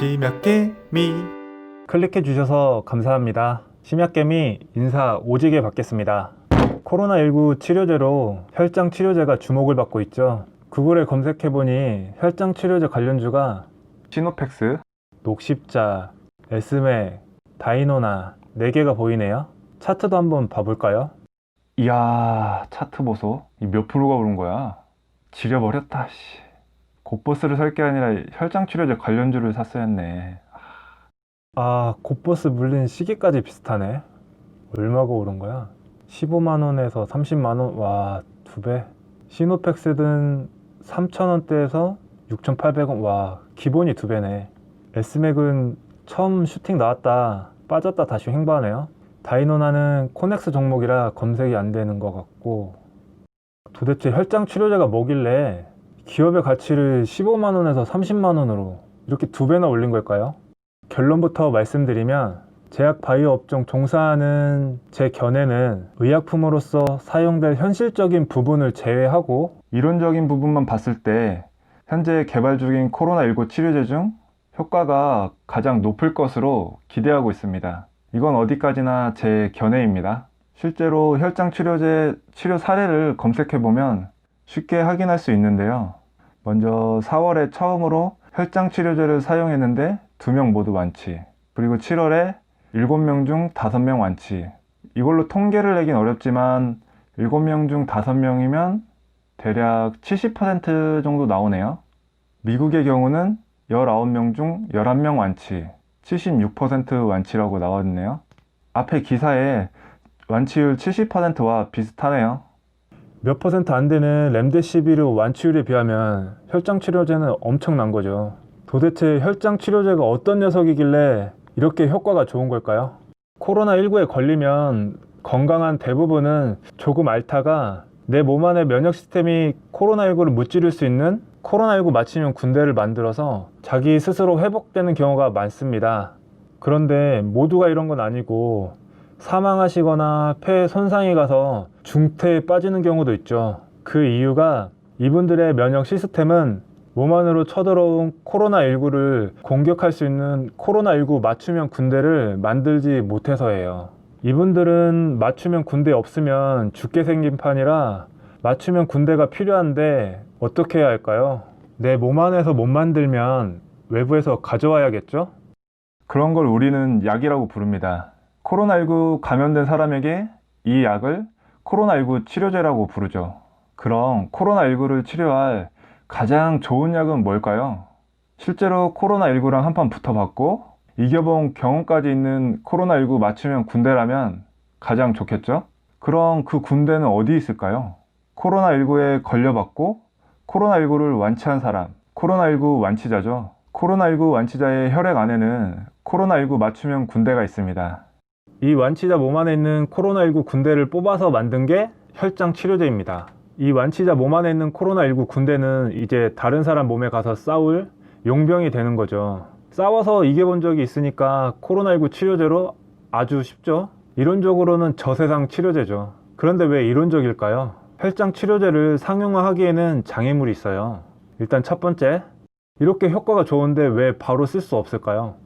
심약개미 클릭해 주셔서 감사합니다. 심약겜이 인사 오지게 받겠습니다. 코로나19 치료제로 혈장 치료제가 주목을 받고 있죠. 구글에 검색해보니 혈장 치료제 관련주가 시노펙스, 녹십자, 에스메, 다이노나 4개가 보이네요. 차트도 한번 봐볼까요? 이야 차트 보소 이몇 프로가 오른 거야 지려버렸다 씨 곧버스를 살게 아니라 혈장 치료제 관련주를 샀어야 했네 아, 곧버스 물린 시기까지 비슷하네. 얼마가 오른 거야? 15만원에서 30만원? 와, 두 배. 시노펙스든 3,000원대에서 6,800원? 와, 기본이 두 배네. 에스맥은 처음 슈팅 나왔다, 빠졌다 다시 횡보하네요. 다이노나는 코넥스 종목이라 검색이 안 되는 것 같고, 도대체 혈장 치료제가 뭐길래 기업의 가치를 15만 원에서 30만 원으로 이렇게 두 배나 올린 걸까요? 결론부터 말씀드리면 제약 바이오 업종 종사하는 제 견해는 의약품으로서 사용될 현실적인 부분을 제외하고 이론적인 부분만 봤을 때 현재 개발 중인 코로나19 치료제 중 효과가 가장 높을 것으로 기대하고 있습니다. 이건 어디까지나 제 견해입니다. 실제로 혈장 치료제 치료 사례를 검색해 보면 쉽게 확인할 수 있는데요. 먼저 4월에 처음으로 혈장 치료제를 사용했는데 2명 모두 완치. 그리고 7월에 7명 중 5명 완치. 이걸로 통계를 내긴 어렵지만 7명 중 5명이면 대략 70% 정도 나오네요. 미국의 경우는 19명 중 11명 완치, 76% 완치라고 나왔네요. 앞에 기사에 완치율 70%와 비슷하네요. 몇 퍼센트 안 되는 렘데시비르 완치율에 비하면 혈장 치료제는 엄청난 거죠. 도대체 혈장 치료제가 어떤 녀석이길래 이렇게 효과가 좋은 걸까요? 코로나19에 걸리면 건강한 대부분은 조금 앓다가 내 몸 안의 면역 시스템이 코로나19를 무찌를 수 있는 코로나19 맞춤형 군대를 만들어서 자기 스스로 회복되는 경우가 많습니다. 그런데 모두가 이런 건 아니고 사망하시거나 폐 손상이 가서 중태에 빠지는 경우도 있죠. 그 이유가 이분들의 면역 시스템은 몸 안으로 쳐들어온 코로나19를 공격할 수 있는 코로나19 맞춤형 군대를 만들지 못해서예요. 이분들은 맞춤형 군대 없으면 죽게 생긴 판이라 맞춤형 군대가 필요한데 어떻게 해야 할까요? 내 몸 안에서 못 만들면 외부에서 가져와야겠죠? 그런 걸 우리는 약이라고 부릅니다. 코로나19 감염된 사람에게 이 약을 코로나19 치료제라고 부르죠. 그럼 코로나19를 치료할 가장 좋은 약은 뭘까요? 실제로 코로나19랑 한판 붙어봤고 이겨본 경험까지 있는 코로나19 맞춤형 군대라면 가장 좋겠죠? 그럼 그 군대는 어디 있을까요? 코로나19에 걸려봤고 코로나19를 완치한 사람, 코로나19 완치자죠. 코로나19 완치자의 혈액 안에는 코로나19 맞춤형 군대가 있습니다. 이 완치자 몸 안에 있는 코로나19 군대를 뽑아서 만든 게 혈장 치료제입니다. 이 완치자 몸 안에 있는 코로나19 군대는 이제 다른 사람 몸에 가서 싸울 용병이 되는 거죠. 싸워서 이겨본 적이 있으니까 코로나19 치료제로 아주 쉽죠. 이론적으로는 저세상 치료제죠. 그런데 왜 이론적일까요? 혈장 치료제를 상용화하기에는 장애물이 있어요. 일단 첫 번째, 이렇게 효과가 좋은데 왜 바로 쓸 수 없을까요?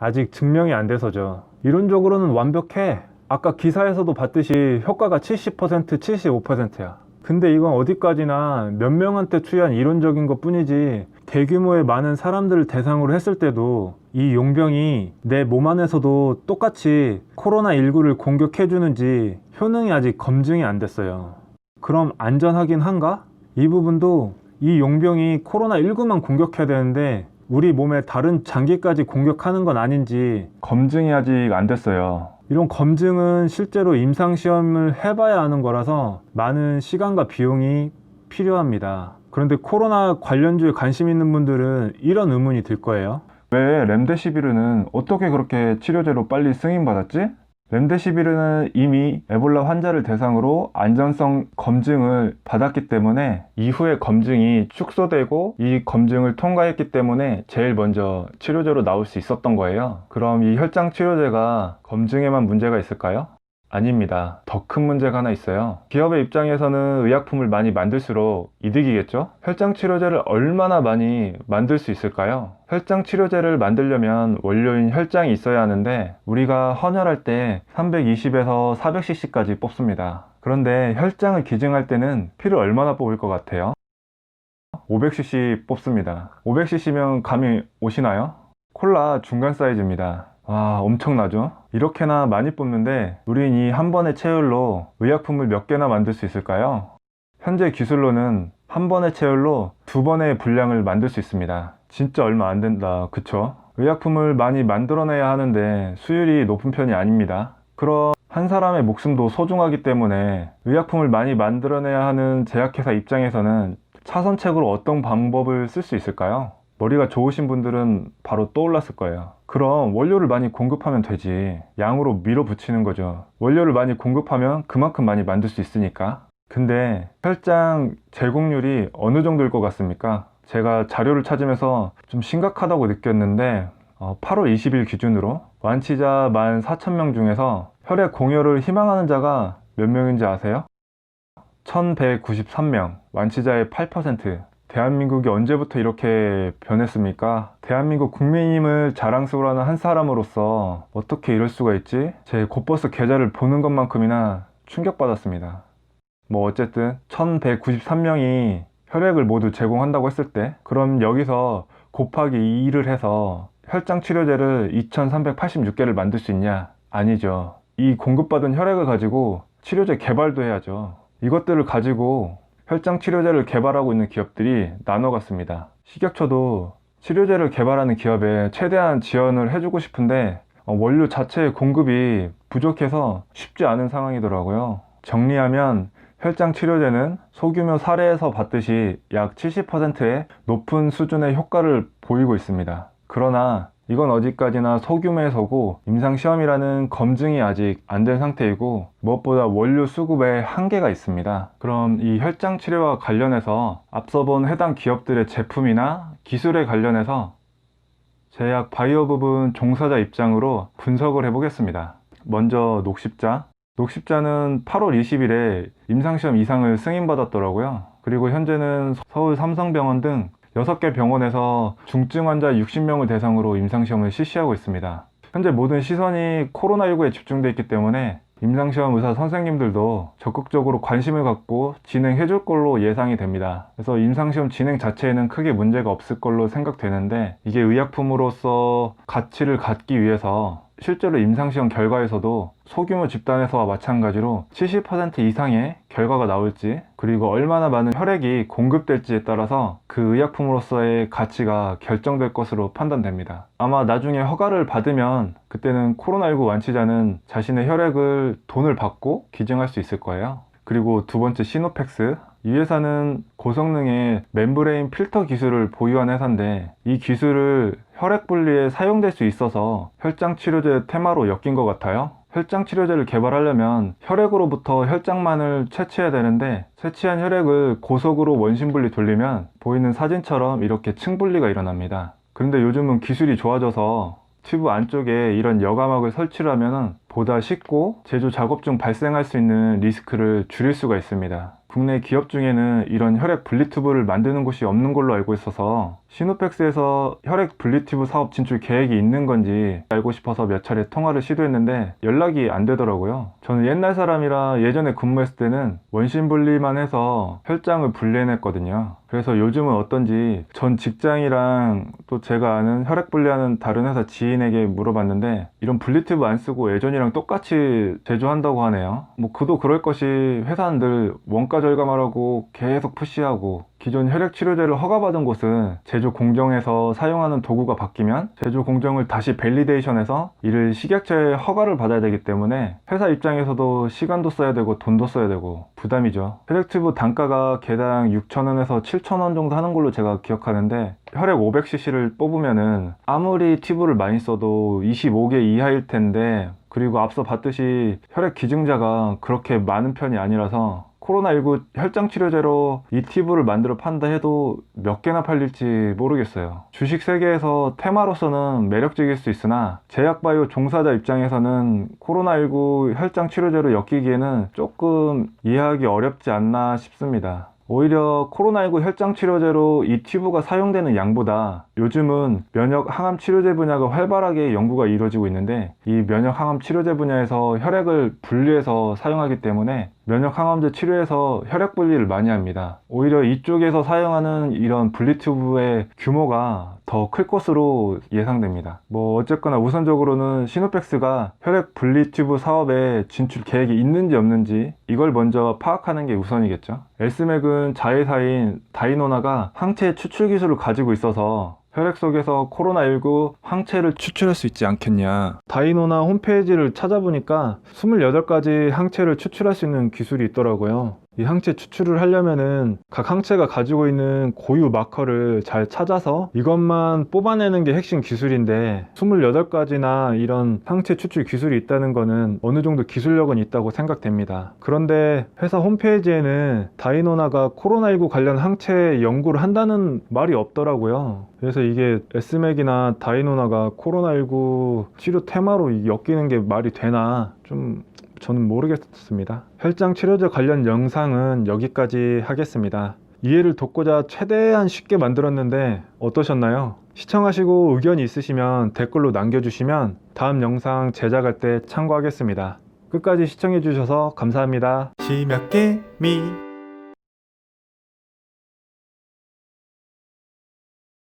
아직 증명이 안 돼서죠. 이론적으로는 완벽해. 아까 기사에서도 봤듯이 효과가 70%, 75%야. 근데 이건 어디까지나 몇 명한테 투여한 이론적인 것 뿐이지 대규모의 많은 사람들을 대상으로 했을 때도 이 용병이 내 몸 안에서도 똑같이 코로나19를 공격해주는지 효능이 아직 검증이 안 됐어요. 그럼 안전하긴 한가? 이 부분도 이 용병이 코로나19만 공격해야 되는데 우리 몸의 다른 장기까지 공격하는 건 아닌지 검증이 아직 안 됐어요. 이런 검증은 실제로 임상시험을 해봐야 하는 거라서 많은 시간과 비용이 필요합니다. 그런데 코로나 관련주에 관심 있는 분들은 이런 의문이 들 거예요. 왜 렘데시비르는 어떻게 그렇게 치료제로 빨리 승인받았지? 렘데시비르는 이미 에볼라 환자를 대상으로 안전성 검증을 받았기 때문에 이후에 검증이 축소되고 이 검증을 통과했기 때문에 제일 먼저 치료제로 나올 수 있었던 거예요. 그럼 이 혈장 치료제가 검증에만 문제가 있을까요? 아닙니다. 더 큰 문제가 하나 있어요. 기업의 입장에서는 의약품을 많이 만들수록 이득이겠죠? 혈장 치료제를 얼마나 많이 만들 수 있을까요? 혈장 치료제를 만들려면 원료인 혈장이 있어야 하는데 우리가 헌혈할 때 320에서 400cc까지 뽑습니다. 그런데 혈장을 기증할 때는 피를 얼마나 뽑을 것 같아요? 500cc 뽑습니다. 500cc면 감이 오시나요? 콜라 중간 사이즈입니다. 와, 엄청나죠? 이렇게나 많이 뽑는데 우린 이 한 번의 체열로 의약품을 몇 개나 만들 수 있을까요? 현재 기술로는 한 번의 체열로 두 번의 분량을 만들 수 있습니다. 진짜 얼마 안 된다. 그쵸? 의약품을 많이 만들어내야 하는데 수율이 높은 편이 아닙니다. 그럼 한 사람의 목숨도 소중하기 때문에 의약품을 많이 만들어내야 하는 제약회사 입장에서는 차선책으로 어떤 방법을 쓸 수 있을까요? 머리가 좋으신 분들은 바로 떠올랐을 거예요. 그럼 원료를 많이 공급하면 되지. 양으로 밀어붙이는 거죠. 원료를 많이 공급하면 그만큼 많이 만들 수 있으니까. 근데 혈장 제공률이 어느 정도일 것 같습니까? 제가 자료를 찾으면서 좀 심각하다고 느꼈는데 어, 8월 20일 기준으로 완치자 14,000명 중에서 혈액 공여를 희망하는 자가 몇 명인지 아세요? 1193명, 완치자의 8%. 대한민국이 언제부터 이렇게 변했습니까? 대한민국 국민임을 자랑스러워하는 한 사람으로서 어떻게 이럴 수가 있지? 제 곧버스 계좌를 보는 것만큼이나 충격받았습니다. 뭐 어쨌든 1193명이 혈액을 모두 제공한다고 했을 때 그럼 여기서 곱하기 2를 해서 혈장 치료제를 2386개를 만들 수 있냐? 아니죠. 이 공급받은 혈액을 가지고 치료제 개발도 해야죠. 이것들을 가지고 혈장 치료제를 개발하고 있는 기업들이 나눠갔습니다. 식약처도 치료제를 개발하는 기업에 최대한 지원을 해주고 싶은데 어, 원료 자체의 공급이 부족해서 쉽지 않은 상황이더라고요. 정리하면 혈장 치료제는 소규모 사례에서 봤듯이 약 70%의 높은 수준의 효과를 보이고 있습니다. 그러나 이건 어디까지나 소규모에서고 임상시험이라는 검증이 아직 안 된 상태이고 무엇보다 원료 수급에 한계가 있습니다. 그럼 이 혈장 치료와 관련해서 앞서 본 해당 기업들의 제품이나 기술에 관련해서 제약 바이오 부분 종사자 입장으로 분석을 해보겠습니다. 먼저 녹십자. 녹십자는 8월 20일에 임상시험 이상을 승인받았더라고요. 그리고 현재는 서울 삼성병원 등 6개 병원에서 중증 환자 60명을 대상으로 임상시험을 실시하고 있습니다. 현재 모든 시선이 코로나19에 집중되어 있기 때문에 임상시험 의사 선생님들도 적극적으로 관심을 갖고 진행해 줄 걸로 예상이 됩니다. 그래서 임상시험 진행 자체에는 크게 문제가 없을 걸로 생각되는데 이게 의약품으로서 가치를 갖기 위해서 실제로 임상시험 결과에서도 소규모 집단에서와 마찬가지로 70% 이상의 결과가 나올지 그리고 얼마나 많은 혈액이 공급될지에 따라서 그 의약품으로서의 가치가 결정될 것으로 판단됩니다. 아마 나중에 허가를 받으면 그때는 코로나19 완치자는 자신의 혈액을 돈을 받고 기증할 수 있을 거예요. 그리고 두 번째 시노펙스 이 회사는 고성능의 멤브레인 필터 기술을 보유한 회사인데 이 기술을 혈액 분리에 사용될 수 있어서 혈장 치료제 테마로 엮인 것 같아요. 혈장 치료제를 개발하려면 혈액으로부터 혈장만을 채취해야 되는데 채취한 혈액을 고속으로 원심 분리 돌리면 보이는 사진처럼 이렇게 층 분리가 일어납니다. 그런데 요즘은 기술이 좋아져서 튜브 안쪽에 이런 여과막을 설치를 하면 보다 쉽고 제조 작업 중 발생할 수 있는 리스크를 줄일 수가 있습니다. 국내 기업 중에는 이런 혈액 분리 튜브를 만드는 곳이 없는 걸로 알고 있어서 시노펙스에서 혈액 분리 튜브 사업 진출 계획이 있는 건지 알고 싶어서 몇 차례 통화를 시도했는데 연락이 안 되더라고요. 저는 옛날 사람이라 예전에 근무했을 때는 원심 분리만 해서 혈장을 분리해냈거든요. 그래서 요즘은 어떤지 전 직장이랑 또 제가 아는 혈액 분리하는 다른 회사 지인에게 물어봤는데 이런 분리 튜브 안 쓰고 예전이랑 똑같이 제조한다고 하네요. 뭐 그도 그럴 것이 회사는 늘 원가 절감하라고 계속 푸시하고 기존 혈액 치료제를 허가받은 곳은 제조 공정에서 사용하는 도구가 바뀌면 제조 공정을 다시 밸리데이션해서 이를 식약처의 허가를 받아야 되기 때문에 회사 입장에서도 시간도 써야 되고 돈도 써야 되고 부담이죠. 혈액 튜브 단가가 개당 6,000원에서 7,000원 정도 하는 걸로 제가 기억하는데 혈액 500cc를 뽑으면은 아무리 튜브를 많이 써도 25개 이하일 텐데 그리고 앞서 봤듯이 혈액 기증자가 그렇게 많은 편이 아니라서 코로나19 혈장 치료제로 이 팁을 만들어 판다 해도 몇 개나 팔릴지 모르겠어요. 주식 세계에서 테마로서는 매력적일 수 있으나 제약바이오 종사자 입장에서는 코로나19 혈장 치료제로 엮이기에는 조금 이해하기 어렵지 않나 싶습니다. 오히려 코로나19 혈장 치료제로 이 튜브가 사용되는 양보다 요즘은 면역 항암 치료제 분야가 활발하게 연구가 이루어지고 있는데 이 면역 항암 치료제 분야에서 혈액을 분리해서 사용하기 때문에 면역 항암제 치료에서 혈액 분리를 많이 합니다. 오히려 이쪽에서 사용하는 이런 분리 튜브의 규모가 더 클 것으로 예상됩니다. 뭐 어쨌거나 우선적으로는 시노펙스가 혈액 분리 튜브 사업에 진출 계획이 있는지 없는지 이걸 먼저 파악하는 게 우선이겠죠. 엘스맥은 자회사인 다이노나가 항체 추출 기술을 가지고 있어서 혈액 속에서 코로나19 항체를 추출할 수 있지 않겠냐. 다이노나 홈페이지를 찾아보니까 28가지 항체를 추출할 수 있는 기술이 있더라고요. 이 항체 추출을 하려면은 각 항체가 가지고 있는 고유 마커를 잘 찾아서 이것만 뽑아내는 게 핵심 기술인데 28가지나 이런 항체 추출 기술이 있다는 거는 어느 정도 기술력은 있다고 생각됩니다. 그런데 회사 홈페이지에는 다이노나가 코로나19 관련 항체 연구를 한다는 말이 없더라고요. 그래서 이게 에스맥이나 다이노나가 코로나19 치료 테마로 엮이는 게 말이 되나 좀 저는 모르겠습니다. 혈장 치료제 관련 영상은 여기까지 하겠습니다. 이해를 돕고자 최대한 쉽게 만들었는데 어떠셨나요? 시청하시고 의견이 있으시면 댓글로 남겨주시면 다음 영상 제작할 때 참고하겠습니다. 끝까지 시청해주셔서 감사합니다. 심야게미